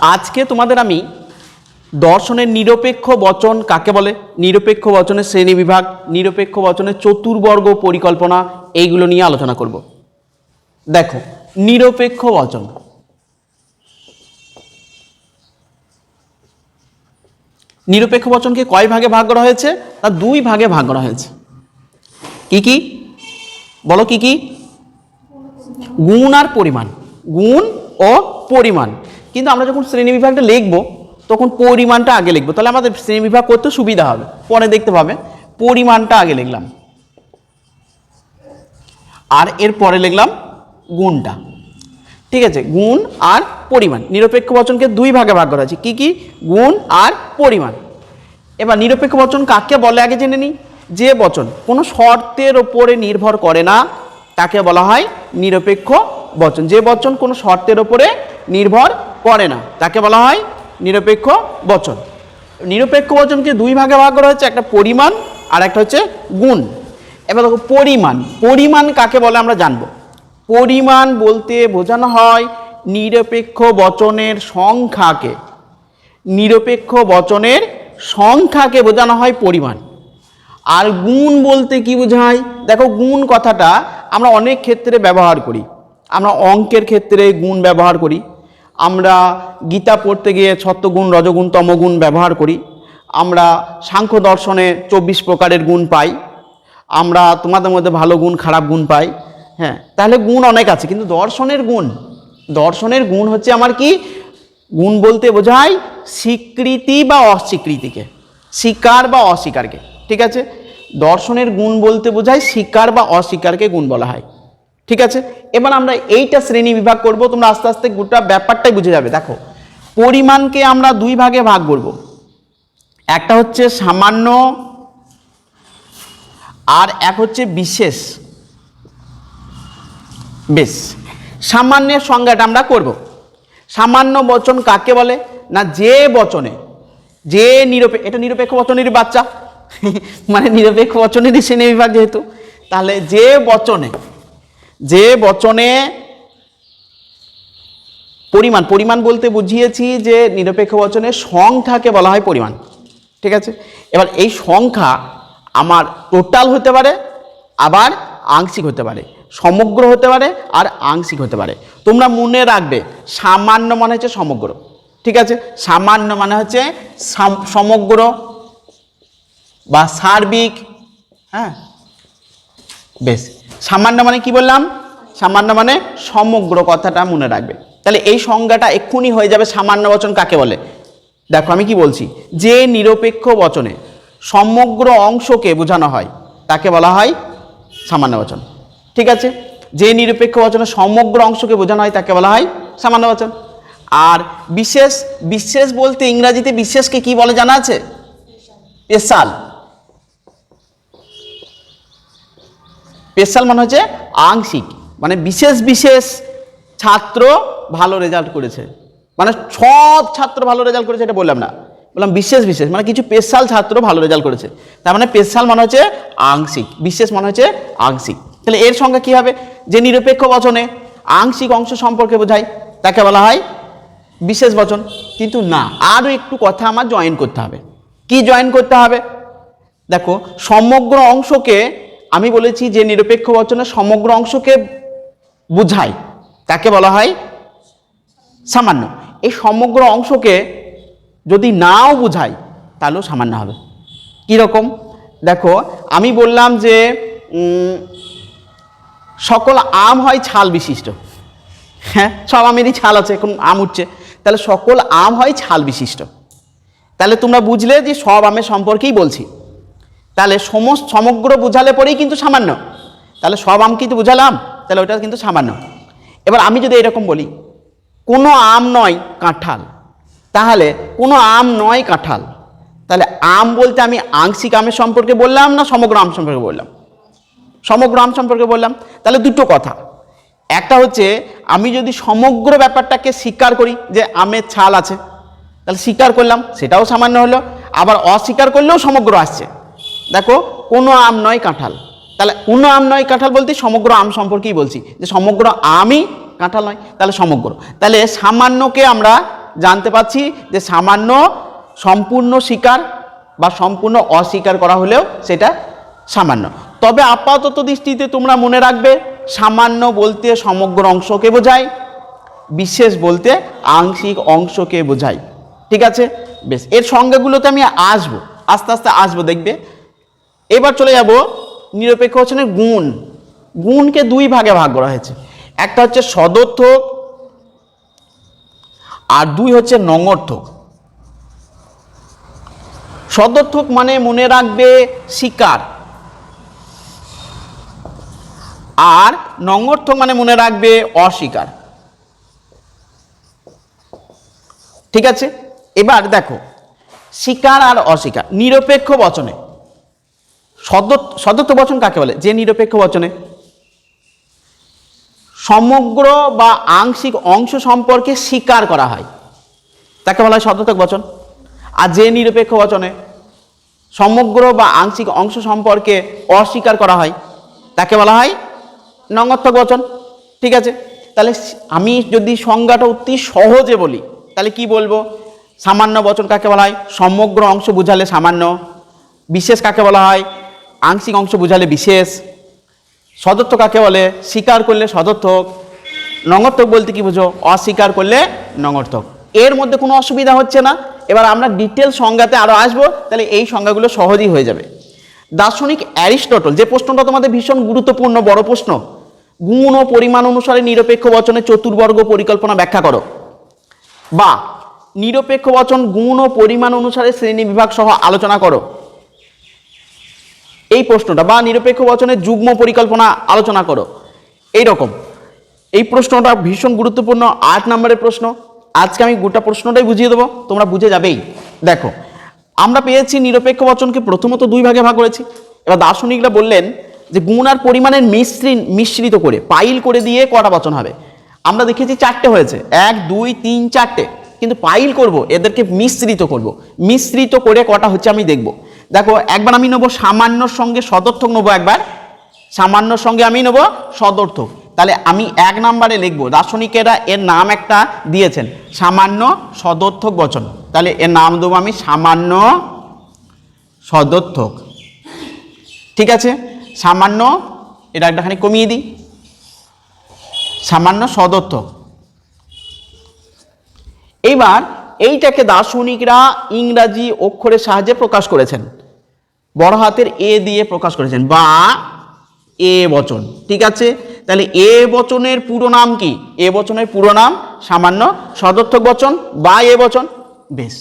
আজকে তোমাদের আমি দর্শনের নিরপেক্ষ বচন কাকে বলে? নিরপেক্ষ বচনের শ্রেণি বিভাগ, নিরপেক্ষ বচনের চতুর্বর্গ পরিকল্পনা, এইগুলো নিয়ে আলোচনা করব। দেখো, নিরপেক্ষ বচন। নিরপেক্ষ বচনকে কয় ভাগে ভাগ করা হয়েছে? তা দুই ভাগে ভাগ করা হয়েছে। কি কি? বলো কি কি? গুণ আর পরিমাণ। গুণ ও পরিমাণ। কিন্তু আমরা যখন শ্রেণি বিভাগটা লিখব, তখন পরিমাণটা আগে লিখব। তাহলে আমাদের শ্রেণি বিভাগ করতে সুবিধা হবে। পরে দেখতে পাবে। পরিমাণটা আগে লিখলাম। আর এর পরে লিখলাম গুণটা। ঠিক আছে? গুণ আর পরিমাণ। নিরপেক্ষ বচনকে দুই ভাগে ভাগ করা আছে কি কি? গুণ আর পরিমাণ। এবার নিরপেক্ষ বচন কাকে বলে আগে জেনে নিই? যে বচন কোনো শর্তের ওপরে নির্ভর করে না, তাকে বলা হয় নিরপেক্ষ বচন। যে বচন কোনো শর্তের ওপরে নির্ভর করে না। তাকে বলা হয় নিরপেক্ষ বচন। নিরপেক্ষ বচনকে দুই ভাগে ভাগ করা হচ্ছে একটা পরিমাণ আর একটা হচ্ছে গুণ। এবার দেখো, পরিমাণ। পরিমাণ কাকে বলে আমরা জানব। পরিমাণ বলতে বোঝানো হয় নিরপেক্ষ বচনের সংখ্যাকে। নিরপেক্ষ বচনের সংখ্যাকে বোঝানো হয় পরিমাণ। আর গুণ বলতে কি বোঝায়? দেখো, গুণ কথাটা আমরা অনেক ক্ষেত্রে ব্যবহার করি। আমরা অঙ্কের ক্ষেত্রে গুণ ব্যবহার করি। আমরা গীতা পড়তে গিয়ে ছত্রগুণ, রজগুণ, তমগুণ ব্যবহার করি। আমরা সাংখ্য দর্শনে চব্বিশ প্রকারের গুণ পাই। আমরা তোমাদের মধ্যে ভালো গুণ, খারাপ গুণ পাই। হ্যাঁ তাহলে গুণ অনেক আছে, কিন্তু দর্শনের গুণ দর্শনের গুণ হচ্ছে আমার কি? গুণ বলতে বোঝায় স্বীকৃতি বা অস্বীকৃতিকে, স্বীকার বা অস্বীকারকে, ঠিক আছে? দর্শনের গুণ বলতে বোঝায় স্বীকার বা অস্বীকারকে গুণ বলা হয়। ঠিক আছে? এবার আমরা এইটা শ্রেণি বিভাগ করব, তোমরা আস্তে আস্তে গোটা ব্যাপারটাই বুঝে যাবে। দেখো, পরিমাণকে আমরা দুই ভাগে ভাগ করব। একটা হচ্ছে সামান্য, আর এক হচ্ছে বিশেষ। বেশ, সামান্যের সংজ্ঞাটা আমরা করব। সামান্য বচন কাকে বলে? না, যে বচনে, যে নিরপেক্ষ এটা নিরপেক্ষ বচনেরই বাচ্চা। মানে নিরপেক্ষ বচনেরই শ্রেণি বিভাগ যেহেতু, তাহলে যে বচনে যে বচনে পরিমাণ পরিমাণ বলতে বুঝিয়েছি যে নিরপেক্ষ বচনের সংখ্যাকে বলা হয় পরিমাণ, ঠিক আছে? এবার এই সংখ্যা আমার টোটাল হতে পারে, আবার আংশিক হতে পারে, সমগ্র হতে পারে আর আংশিক হতে পারে। তোমরা মনে রাখবে, সামান্য মানে হচ্ছে সমগ্র, ঠিক আছে? সামান্য মানে হচ্ছে সমগ্র বা সার্বিক হ্যাঁ? বেশ। সামান্য মানে কি বললাম? সামান্য মানে সমগ্র কথাটা মনে রাখবে। তাহলে এই সংজ্ঞাটা এক্ষুনি হয়ে যাবে সামান্য বচন কাকে বলে? দেখো আমি কি বলছি? যে নিরপেক্ষ বচনে সমগ্র অংশকে বোঝানো হয়, তাকে বলা হয় সামান্য বচন। ঠিক আছে? যে নিরপেক্ষ বচনে সমগ্র অংশকে বোঝানো হয়, তাকে বলা হয় সামান্য বচন। আর বিশেষ বিশেষ বলতে ইংরাজিতে বিশেষকে কি বলে জানা আছে? স্পেশাল স্পেশাল মানে হচ্ছে আংশিক মানে বিশেষ বিশেষ ছাত্র ভালো রেজাল্ট করেছে। মানে সব ছাত্র ভালো রেজাল্ট করেছে এটা বললাম না। বললাম বিশেষ বিশেষ মানে কিছু স্পেশাল ছাত্র ভালো রেজাল্ট করেছে। তার মানে স্পেশাল মানে হচ্ছে আংশিক, বিশেষ মানে হচ্ছে আংশিক। তাহলে এর সঙ্গে কি হবে? যে নিরপেক্ষ বচনে আংশিক অংশ সম্পর্কে বোঝায়, তাকে বলা হয় বিশেষ বচন। কিন্তু না, আরও একটু কথা আমার জয়েন করতে হবে। কি জয়েন করতে হবে? দেখো, সমগ্র অংশকে আমি বলেছি যে নিরপেক্ষ বচনে সমগ্র অংশকে বুঝায়। তাকে বলা হয়? সামান্য। এই সমগ্র অংশকে যদি নাও বুঝাই তাহলেও সামান্য হবে। কীরকম দেখো, আমি বললাম যে সকল আম হয় ছাল বিশিষ্ট। হ্যাঁ সব আমেরই ছাল আছে, এখন আম উঠছে। তাহলে সকল আম হয় ছাল বিশিষ্ট। তাহলে তোমরা বুঝলে যে সব আমের সম্পর্কেই বলছি। তাহলে সমস্ত, সমগ্র বোঝালে পরেই কিন্তু সামান্য। তাহলে সব আম কিন্তু বুঝালাম, তাহলে ওটা কিন্তু সামান্য। এবার আমি যদি এরকম বলি, কোনো আম নয় কাঁঠাল, তাহলে কোনো আম নয় কাঁঠাল, তাহলে আম বলতে আমি আংশিক আমের সম্পর্কে বললাম না সমগ্র আম সম্পর্কে বললাম? সমগ্র আম সম্পর্কে বললাম। তাহলে দুটো কথা। একটা হচ্ছে, আমি যদি সমগ্র ব্যাপারটাকে স্বীকার করি যে আমের ছাল আছে, তাহলে স্বীকার করলাম, সেটাও সামান্য হলো। আবার অস্বীকার করলেও সমগ্র আসছে। দেখো, কোনো আম নয় কাঁঠাল। তাহলে কোনো আম নয় কাঁঠাল বলতে সমগ্র আম সম্পর্কেই বলছি। যে সমগ্র আমই কাঁঠাল নয়, তাহলে সমগ্র। তাহলে সামান্যকে আমরা জানতে পারছি যে সামান্য সম্পূর্ণ স্বীকার বা সম্পূর্ণ অস্বীকার করা হলেও সেটা সামান্য। তবে আপাতত দৃষ্টিতে তোমরা মনে রাখবে, সামান্য বলতে সমগ্র অংশকে বোঝায়, বিশেষ বলতে আংশিক অংশকে বোঝায়। ঠিক আছে? বেশ, এর সংজ্ঞাগুলোতে আমি আসব, আস্তে আস্তে আসব, দেখবে। এবার চলে যাব নিরপেক্ষ বচনের গুণ। গুণকে দুই ভাগে ভাগ করা হয়েছে। একটা হচ্ছে সদর্থক আর দুই হচ্ছে নঙর্থক। সদর্থক মানে মনে রাখবে শিকার আর নঙর্থক মানে মনে রাখবে অস্বীকার। ঠিক আছে? এবার দেখো, স্বীকার আর অস্বীকার। নিরপেক্ষ বচনে। সদত্ব বচন কাকে বলে? যে নিরপেক্ষ বচনে। সমগ্র বা আংশিক অংশ সম্পর্কে স্বীকার করা হয়। তাকে বলা হয় সদতক বচন। আর যে নিরপেক্ষ বচনে সমগ্র বা আংশিক অংশ সম্পর্কে অস্বীকার করা হয়, তাকে বলা হয় নঙ্গত্বক বচন। ঠিক আছে? তাহলে আমি যদি সংজ্ঞাটা অতি সহজে বলি, তাহলে কি বলব? সামান্য বচন কাকে বলা হয়? সমগ্র অংশ বুঝালে সামান্য। বিশেষ কাকে বলা হয়? আংশিক অংশ বুঝালে বিশেষ। সদর্থক কাকে বলে? স্বীকার করলে সদর্থক। নঙর্থক বলতে কি বুঝো? অস্বীকার করলে নঙর্থক এর মধ্যে কোনো অসুবিধা হচ্ছে না। এবার আমরা ডিটেল সংজ্ঞাতে আরও আসব। তাহলে এই সংজ্ঞাগুলো সহজেই হয়ে যাবে। দার্শনিক অ্যারিস্টটল, যে প্রশ্নটা তোমাদের ভীষণ গুরুত্বপূর্ণ, বড় প্রশ্ন। গুণ ও পরিমাণ অনুসারে নিরপেক্ষ বচনে চতুর্বর্গ পরিকল্পনা ব্যাখ্যা করো। বা, নিরপেক্ষ বচন গুণ ও পরিমাণ অনুসারে শ্রেণি বিভাগ সহ আলোচনা করো। এই প্রশ্নটা বা নিরপেক্ষ বচনের যুগ্ম পরিকল্পনা আলোচনা করো। এই রকম এই প্রশ্নটা ভীষণ গুরুত্বপূর্ণ, আট নম্বরের প্রশ্ন। আজকে আমি গোটা প্রশ্নটাই বুঝিয়ে দেবো, তোমরা বুঝে যাবেই। দেখো, আমরা পেয়েছি নিরপেক্ষ বচনকে প্রথমত দুই ভাগে ভাগ করেছি। এবার দার্শনিকরা বললেন যে গুণ আর পরিমাণের মিশ্রি মিশ্রিত করে, পাইল করে দিয়ে কটা বচন হবে? আমরা দেখেছি চারটে হয়েছে। এক, দুই, তিন, চারটে। কিন্তু পাইল করব, এদেরকে মিশ্রিত করব। মিশ্রিত করে কটা হচ্ছে আমি দেখব। দেখো, একবার আমি নেব সামান্যর সঙ্গে সদর্থক নেব একবার। সামান্যর সঙ্গে আমি নেব সদর্থক। তাহলে আমি এক নম্বরে লিখব, দার্শনিকেরা এর নাম একটা দিয়েছেন, সামান্য সদর্থক বচন। তাহলে এর নাম দেবো আমি সামান্য সদর্থক। ঠিক আছে? সামান্য, এটা একটাখানি কমিয়ে দিই। সামান্য সদর্থক। এইবার এইটাকে দার্শনিকরা ইংরাজি অক্ষরের সাহায্যে প্রকাশ করেছেন। বড় হাতের এ দিয়ে প্রকাশ করেছেন। বা এ বচন, ঠিক আছে? তাহলে এ বচনের পুরো নাম কি? এ বচনের পুরো নাম সামান্য সদর্থক বচন বা এ বচন? বেশ।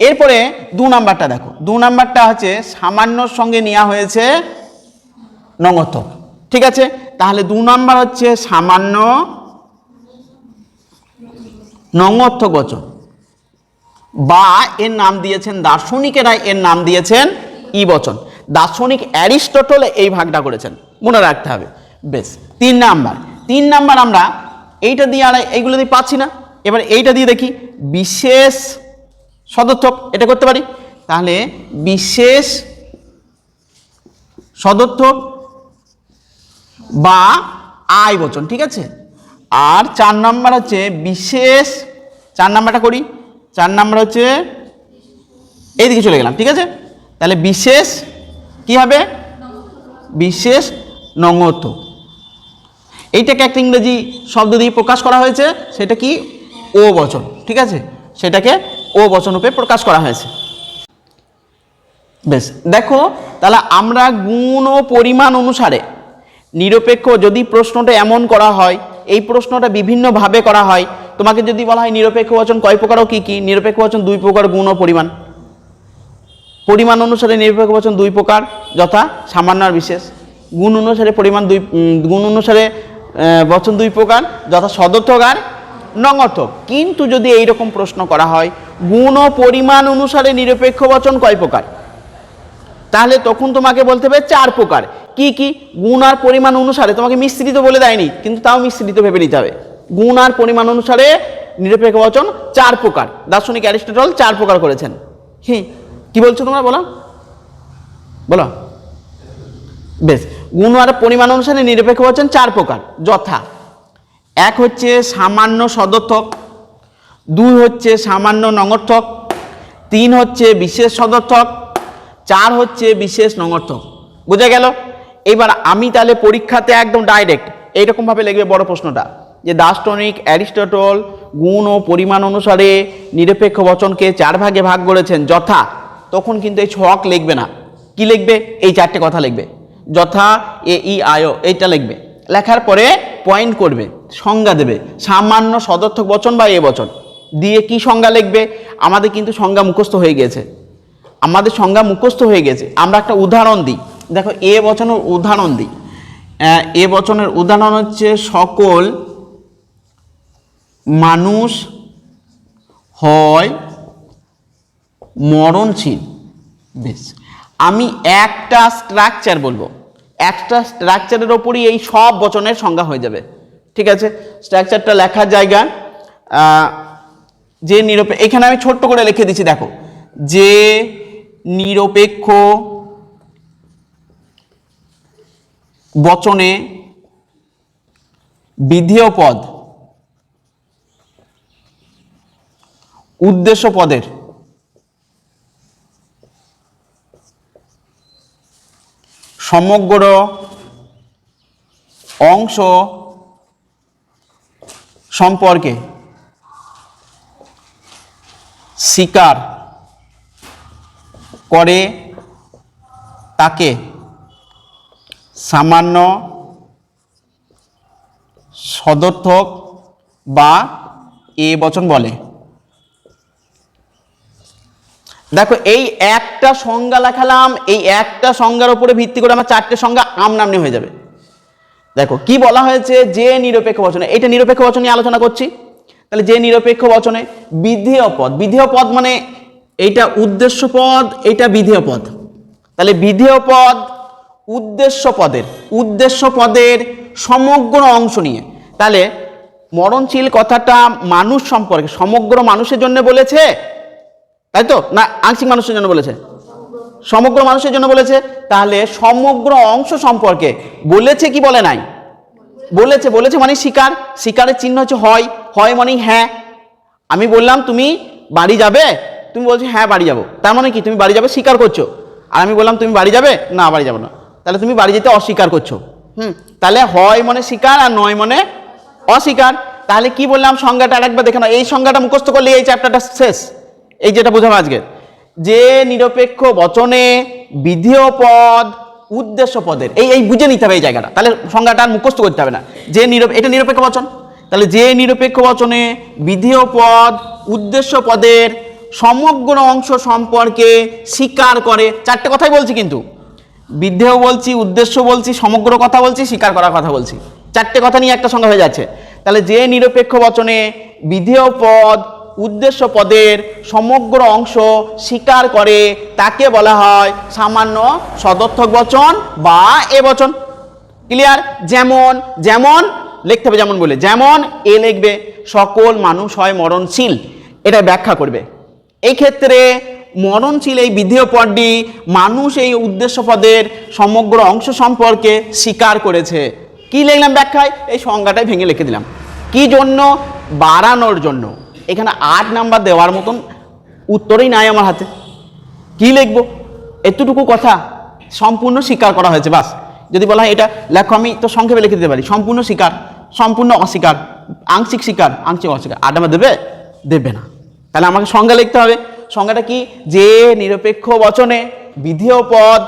এরপরে দু নাম্বারটা দেখো। দু নাম্বারটা হচ্ছে সামান্যর সঙ্গে নেওয়া হয়েছে নঙর্থক ঠিক আছে? তাহলে দু নাম্বার হচ্ছে সামান্য নঙর্থক বচন। বা এর নাম দিয়েছেন দার্শনিকেরা, এর নাম দিয়েছেন ই বচন। দার্শনিক অ্যারিস্টটল এই ভাগটা করেছেন। মনে রাখতে হবে। বেশ, তিন নাম্বার। তিন নাম্বার আমরা এইটা দিয়ে আর এইগুলো দিয়ে পাচ্ছি না। এবার এইটা দিয়ে দেখি। বিশেষ সদর্থক এটা করতে পারি? তাহলে বিশেষ সদর্থক বা আয় বচন, ঠিক আছে? আর চার নাম্বার হচ্ছে বিশেষ, চার নাম্বারটা করি। চার নাম্বার হচ্ছে এইদিকে চলে গেলাম, ঠিক আছে? তাহলে বিশেষ কি হবে? বিশেষ নঙত এইটাকে একটা ইংরেজি শব্দ দিয়ে প্রকাশ করা হয়েছে, সেটা কি? ও বচন, ঠিক আছে? সেটাকে ও বচন রূপে প্রকাশ করা হয়েছে। বেশ, দেখো, তাহলে আমরা গুণ ও পরিমাণ অনুসারে নিরপেক্ষ যদি প্রশ্নটা এমন করা হয়, এই প্রশ্নটা বিভিন্নভাবে করা হয়, তোমাকে যদি বলা হয় নিরপেক্ষ বচন কয় প্রকার ও কী কী? নিরপেক্ষ বচন দুই প্রকার গুণ ও পরিমাণ। পরিমাণ অনুসারে নিরপেক্ষ বচন দুই প্রকার, যথা, সামান্য আর বিশেষ। গুণ অনুসারে পরিমাণ দুই গুণ অনুসারে বচন দুই প্রকার, যথা সদর্থক আর নঙর্থক কিন্তু যদি এই রকম প্রশ্ন করা হয়, গুণ ও পরিমাণ অনুসারে নিরপেক্ষ বচন কয় প্রকার? তাহলে তখন তোমাকে বলতে হবে চার প্রকার। কি কি? গুণ আর পরিমাণ অনুসারে, তোমাকে মিশ্রিত বলে দেয়নি, কিন্তু তাও মিশ্রিত ভেবে নিতে হবে। গুণ আর পরিমাণ অনুসারে নিরপেক্ষ বচন চার প্রকার। দার্শনিক অ্যারিস্টটল চার প্রকার করেছেন। হি কি বলছো তোমরা? বলো। বলো। বেশ। গুণ আর পরিমাণ অনুসারে নিরপেক্ষ বচন চার প্রকার। যথা। এক হচ্ছে সামান্য সদর্থক। দুই হচ্ছে সামান্য নঙর্থক। তিন হচ্ছে বিশেষ সদর্থক। চার হচ্ছে বিশেষ নঙর্থক। বোঝা গেল? এবার আমি তাহলে পরীক্ষাতে একদম ডাইরেক্ট এইরকমভাবে লিখবে বড় প্রশ্নটা। যে দার্শনিক, অ্যারিস্টটল, গুণ ও পরিমাণ অনুসারে নিরপেক্ষ বচনকে চার ভাগে ভাগ করেছেন। যথা। তখন কিন্তু এই ছক লিখবে না। কি লিখবে? এই চারটে কথা লিখবে। যথা, এ, ই, আয়, এইটা লিখবে। লেখার পরে পয়েন্ট করবে, সংজ্ঞা দেবে। সামান্য সদর্থক বচন বা এ বচন। দিয়ে কি সংজ্ঞা লিখবে? আমাদের কিন্তু সংজ্ঞা মুখস্থ হয়ে গেছে। আমাদের সংজ্ঞা মুখস্থ হয়ে গেছে। আমরা একটা উদাহরণ দিই। দেখো, এ বচনের উদাহরণ দিই। এ বচনের উদাহরণ হচ্ছে, সকল মানুষ হয় মরণশীল। বেশ। আমি একটা স্ট্রাকচার বলব। একটা স্ট্রাকচারের ওপরই এই সব বচনের সংজ্ঞা হয়ে যাবে। ঠিক আছে? স্ট্রাকচারটা লেখার জায়গা যে নিরপেক্ষ এখানে আমি ছোট্ট করে লিখে দিচ্ছি, দেখো। যে নিরপেক্ষ বচনে বিধেয় পদ উদ্দেশ্য পদের সমগ্র অংশ সম্পর্কে স্বীকার করে তাকে সামান্য সদর্থক বা এ বচন বলে। দেখো, এই একটা সংজ্ঞা লেখালাম, এই একটা সংজ্ঞার উপরে ভিত্তি করে আমার চারটে সংজ্ঞা আম নামনি হয়ে যাবে। দেখো, কি বলা হয়েছে? যে নিরপেক্ষ বচনে, এটা নিরপেক্ষ বচন আলোচনা করছি। তাহলে যে নিরপেক্ষ বচনে, বিধেয় পদ। বিধেয় পদ মানে এইটা উদ্দেশ্য পদ এটা বিধেয় পদ। তাহলে বিধেয় পদ উদ্দেশ্য পদের উদ্দেশ্য পদের সমগ্র অংশ নিয়ে। তাহলে মরণশীল কথাটা মানুষ সম্পর্কে, সমগ্র মানুষের জন্য বলেছে তাই তো? না, আংশিক মানুষের জন্য বলেছে। সমগ্র মানুষের জন্য বলেছে। তাহলে সমগ্র অংশ সম্পর্কে বলেছে কি বলে নাই? বলেছে বলেছে মানে শিকার। শিকারের চিহ্ন হচ্ছে হয়। হয় মানে হ্যাঁ। আমি বললাম, তুমি বাড়ি যাবে? তুমি বলছো হ্যাঁ বাড়ি যাব। তার মানে কি? তুমি বাড়ি যাবে স্বীকার করছ। আর আমি বললাম, তুমি বাড়ি যাবে? না, বাড়ি যাব না। তাহলে তুমি বাড়ি যেতে অস্বীকার করছ। হুম? তাহলে হয় মনে স্বীকার আর নয় মনে অস্বীকার। তাহলে কি বললাম? সংজ্ঞাটা আরেকবার দেখে না এই সংজ্ঞাটা মুখস্থ করলে এই চ্যাপ্টারটা শেষ। এই যেটা বোঝাবো আজকে, যে নিরপেক্ষ বচনে বিধেয় পদ উদ্দেশ্য পদের, এই এই বুঝে নিতে হবে এই জায়গাটা। তাহলে সংজ্ঞাটা আর মুখস্থ করতে হবে না। যে নিরপ, এটা নিরপেক্ষ বচন। তাহলে যে নিরপেক্ষ বচনে বিধেয় পদ উদ্দেশ্য পদের সমগ্র অংশ সম্পর্কে স্বীকার করে, চারটে কথাই বলছি কিন্তু। বিধেয় বলছি, উদ্দেশ্য বলছি, সমগ্র কথা বলছি, স্বীকার করার কথা বলছি। চারটে কথা নিয়ে একটা সংজ্ঞা হয়ে যাচ্ছে। তাহলে যে নিরপেক্ষ বচনে বিধেয় পদ উদ্দেশ্য পদের সমগ্র অংশ স্বীকার করে তাকে বলা হয় সামান্য সদর্থক বচন বা এ বচন। ক্লিয়ার যেমন যেমন, লিখতে হবে যেমন বলে, যেমন এ লিখবে, সকল মানুষ হয় মরণশীল। এটা ব্যাখ্যা করবে। এই ক্ষেত্রে মরণশীল এই বিধেয় পদটি মানুষ এই উদ্দেশ্য পদের সমগ্র অংশ সম্পর্কে স্বীকার করেছে। কি লিখলাম ব্যাখ্যায়? এই সংজ্ঞাটাই ভেঙে লিখে দিলাম। কি জন্য? বাড়ানোর জন্য। এখানে আট নাম্বার দেওয়ার মতন উত্তরই নাই আমার হাতে। কি লিখব? এতটুকু কথা সম্পূর্ণ স্বীকার করা হয়েছে, বাস। যদি বলা হয় এটা, লেখো, আমি তো সংক্ষেপে লিখে দিতে পারি। সম্পূর্ণ স্বীকার, সম্পূর্ণ অস্বীকার, আংশিক স্বীকার, আংশিক অস্বীকার, আট নাম্বার দেবে? দেবে না। তাহলে আমাকে সংজ্ঞা লিখতে হবে। সংজ্ঞাটা কি? যে নিরপেক্ষ বচনে বিধেয় পদ,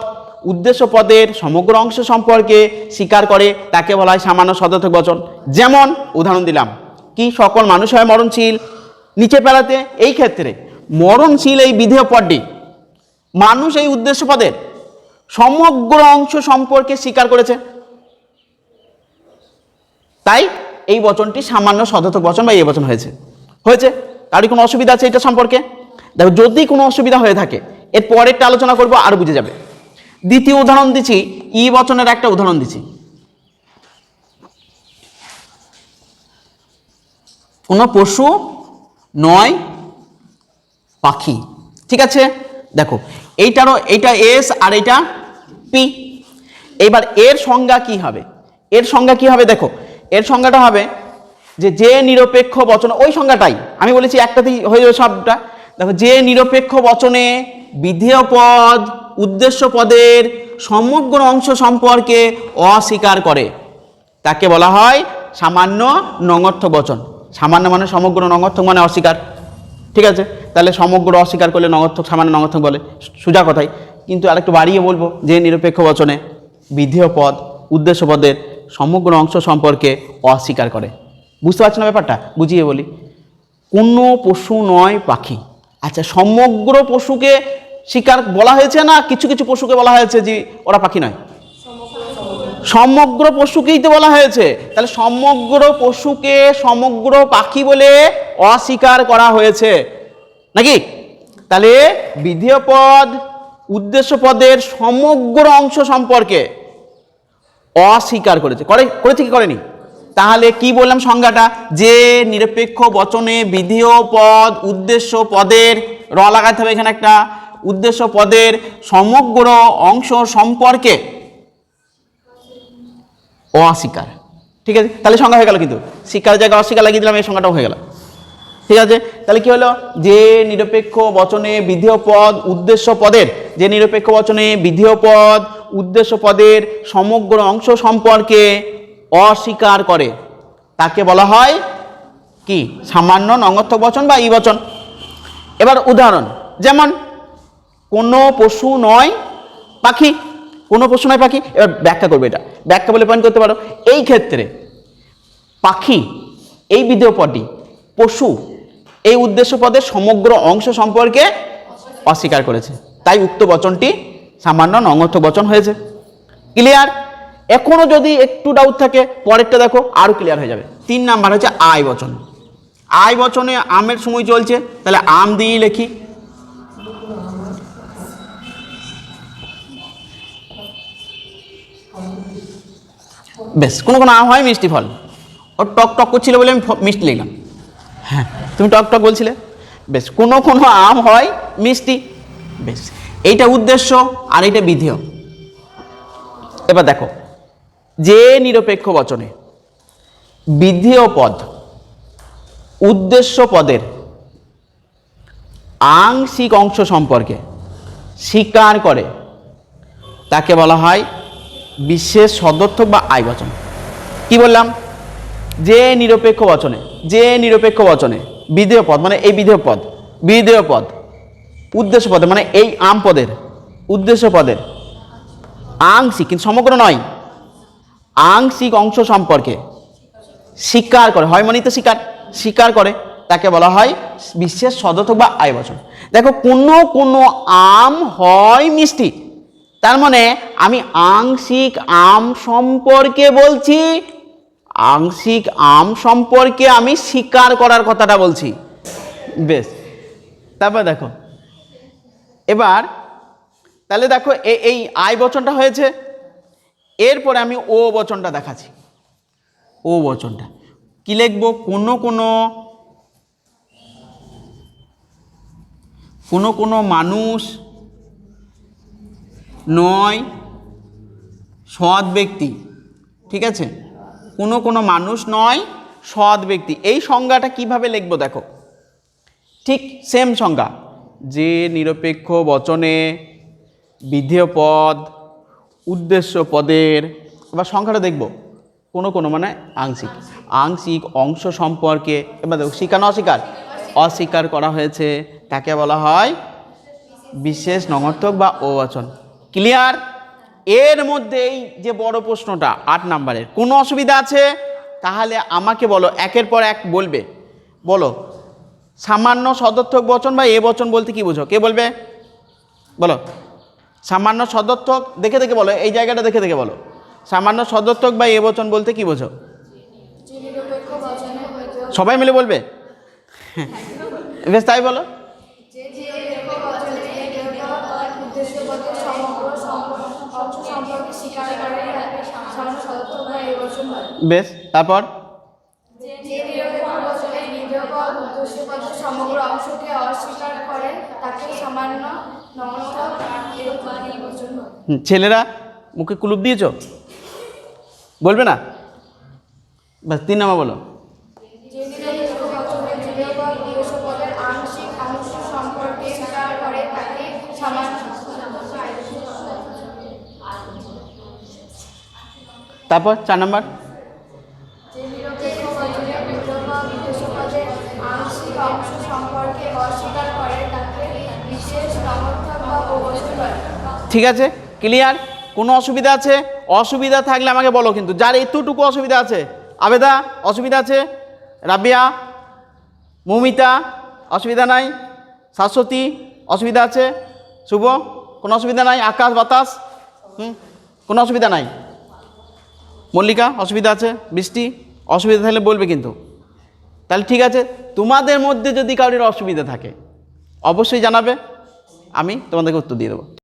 উদ্দেশ্য পদের সমগ্র অংশ সম্পর্কে স্বীকার করে, তাকে বলা হয় সামান্য সদর্থক বচন। যেমন, উদাহরণ দিলাম, কি সকল মানুষ হয় মরণশীল? নিচে পেলাতে, এই ক্ষেত্রে মরণশীল এই বিধেয় পদটি মানুষ এই উদ্দেশ্য পদের সমগ্র অংশ সম্পর্কে স্বীকার করেছে। তাই এই বচনটি সামান্য সদর্থক বচন বা এই বচন হয়েছে। হয়েছে? তারই কোনো অসুবিধা আছে এটা সম্পর্কে? দেখো, যদি কোনো অসুবিধা হয়ে থাকে, এর পরেরটা আলোচনা করব আর বুঝে যাবে। দ্বিতীয় উদাহরণ দিচ্ছি, ই বচনের একটা উদাহরণ দিচ্ছি। কোনো পশু নয়, পাখি। ঠিক আছে? দেখো, এইটারও, এইটা এস আর এইটা পি। এবার এর সংজ্ঞা কি হবে? এর সংজ্ঞা কি হবে? দেখো, এর সংজ্ঞাটা হবে যে যে নিরপেক্ষ বচন, ওই সংজ্ঞাটাই। আমি বলেছি একটাতেই হয়ে যাবে সবটা। দেখো, যে নিরপেক্ষ বচনে বিধেয় পদ, উদ্দেশ্য পদের সমগ্র অংশ সম্পর্কে অস্বীকার করে। তাকে বলা হয় সামান্য নঙর্থক বচন। সামান্য মানে সমগ্র নঙর্থক মানে অস্বীকার। ঠিক আছে? তাহলে সমগ্র অস্বীকার করলে নঙর্থক সামান্য নঙর্থক বলে। সোজা কথাই। কিন্তু আরেকটু বাড়িয়ে বলব যে নিরপেক্ষ বচনে বিধেয় পদ, উদ্দেশ্য পদের সমগ্র অংশ সম্পর্কে অস্বীকার করে। বুঝতে পারছ না ব্যাপারটা? বুঝিয়ে বলি। কোনো পশু নয় পাখি। আচ্ছা সমগ্র পশুকে শিকার বলা হয়েছে না কিছু কিছু পশুকে বলা হয়েছে যে ওরা পাখি নয়? সমগ্র পশুকেই তো বলা হয়েছে। তাহলে সমগ্র পশুকে সমগ্র পাখি বলে অস্বীকার করা হয়েছে। নাকি? তাহলে বিধেয় পদ উদ্দেশ্য পদের সমগ্র অংশ সম্পর্কে অস্বীকার করেছে। করে করেছে কি করেনি। তাহলে কি বললাম সংজ্ঞাটা? যে নিরপেক্ষ বচনে বিধেয় পদ উদ্দেশ্য পদের র লাগাতে হবে এখানে একটা উদ্দেশ্য পদের সমগ্র অংশ সম্পর্কে অস্বীকার। ঠিক আছে? তাহলে সংজ্ঞা হয়ে গেল কিন্তু। স্বীকার জায়গায় অস্বীকার লাগিয়ে দিলাম, এই সংজ্ঞাটাও হয়ে গেল। ঠিক আছে? তাহলে কি হলো? যে নিরপেক্ষ বচনে বিধেয় পদ উদ্দেশ্য পদের, যে নিরপেক্ষ বচনে বিধেয় পদ উদ্দেশ্য পদের সমগ্র অংশ সম্পর্কে অস্বীকার করে, তাকে বলা হয় কি? সামান্য নঙ্গর্থক বচন বা ই বচন। এবার উদাহরণ, যেমন কোনো পশু নয় পাখি, কোনো পশু নয় পাখি, এবার ব্যাখ্যা করবে এটা। ব্যাখ্যা বলে পয়েন্ট করতে পারো। এই ক্ষেত্রে পাখি, এই বিধেয় পদটি পশু, এই উদ্দেশ্য পদের সমগ্র অংশ সম্পর্কে অস্বীকার করেছে। তাই উক্ত বচনটি সামান্য নঙ্গর্থক বচন হয়েছে। ক্লিয়ার এখনও যদি একটু ডাউট থাকে, পরেরটা দেখো আরও ক্লিয়ার হয়ে যাবে। তিন নাম্বার হচ্ছে আয় বচন। আয় বচনে আমের সময় চলছে, তাহলে আম দিয়েই লেখি। বেশ, কোনো কোনো আম হয় মিষ্টি ফল। ও টক টক করছিল বলে আমি মিষ্টি লিখলাম হ্যাঁ তুমি টক টক বলছিলে? বেশ, কোনো কোনো আম হয় মিষ্টি। বেশ, এইটা উদ্দেশ্য আর এইটা বিধেয়। এবার দেখো, যে নিরপেক্ষ বচনে বিধেয় পদ, উদ্দেশ্য পদের আংশিক অংশ সম্পর্কে স্বীকার করে, তাকে বলা হয় বিশেষ সদর্থক বা আয় বচন। কি বললাম? যে নিরপেক্ষ বচনে, যে নিরপেক্ষ বচনে বিধেয় পদ মানে এই বিধেয় পদ বিধেয় পদ, উদ্দেশ্য পদে মানে এই আম পদের, উদ্দেশ্য পদের, আংশিক, কিন্তু সমগ্র নয়, আংশিক অংশ সম্পর্কে স্বীকার করে হয় মানেই তো স্বীকার স্বীকার করে, তাকে বলা হয় বিশেষ সদর্থক বা আয় বচন। দেখো, কোনো কোনো আম হয় মিষ্টি তার মানে আমি আংশিক আম সম্পর্কে বলছি, আংশিক আম সম্পর্কে আমি স্বীকার করার কথাটা বলছি। বেশ, তারপর দেখো, এবার তাহলে দেখো এই আয় বচনটা হয়েছে, এরপরে আমি ও বচনটা দেখাচ্ছি। ও বচনটা, কি লিখব? কোনো কোনো কোনো কোনো মানুষ নয় সৎ ব্যক্তি, ঠিক আছে? কোনো কোনো মানুষ নয়, সৎ ব্যক্তি। এই সংজ্ঞাটা কীভাবে লিখব দেখো? ঠিক সেম সংজ্ঞা। যে নিরপেক্ষ বচনে বিধেয় পদ উদ্দেশ্য পদের, এবার সংখ্যাটা দেখব। কোনো কোনো মানে আংশিক। আংশিক অংশ সম্পর্কে, এবার দেখো স্বীকার না অস্বীকার? অস্বীকার করা হয়েছে। তাকে বলা হয় বিশেষ নঙর্থক বা ও বচন ক্লিয়ার এর মধ্যেই যে বড় প্রশ্নটা, আট নাম্বারের, কোনো অসুবিধা আছে? তাহলে আমাকে বলো, একের পর এক বলবে। বলো, সামান্য সদর্থক বচন বা এ বচন বলতে কি বুঝো? কে বলবে? বলো, সামান্য সদর্থক, দেখে দেখে বলো, এই জায়গাটা দেখে দেখে বলো। সামান্য সদর্থক বা এ বচন বলতে কি বোঝো? সবাই মিলে বলবে? বেশ, তাই বলো বেশ তারপর সমগ্র অংশকে অস্বীকার করে তাকে সামান্য নমস্কার এরকম নির্বাচন তারপর? ছেলেরা মুখে কুলুপ দিয়েছ? বলবে না? বাস তিন নামা বলো তারপর চার নাম্বার যে নিরপেক্ষ বচনে বিধবা বিদেশপদের আংশিক অংশ সম্পর্কে অস্বীকার করে তাকে বিশেষ সমর্থক বা চার নম্বর। ঠিক আছে ক্লিয়ার কোনো অসুবিধা আছে? অসুবিধা থাকলে আমাকে বলো কিন্তু। যার এতটুকু অসুবিধা আছে? আবেদা, অসুবিধা আছে? রাবিয়া, মৌমিতা, অসুবিধা নাই? শাশ্বতী, অসুবিধা আছে? শুভ? কোনো অসুবিধা নাই? আকাশ, বাতাস? হুম? কোনো অসুবিধা নাই? মল্লিকা, অসুবিধা আছে? বৃষ্টি? অসুবিধা থাকলে বলবে কিন্তু। তাহলে ঠিক আছে, তোমাদের মধ্যে যদি কারোর অসুবিধা থাকে, অবশ্যই জানাবে। আমি তোমাদেরকে উত্তর দিয়ে দেবো।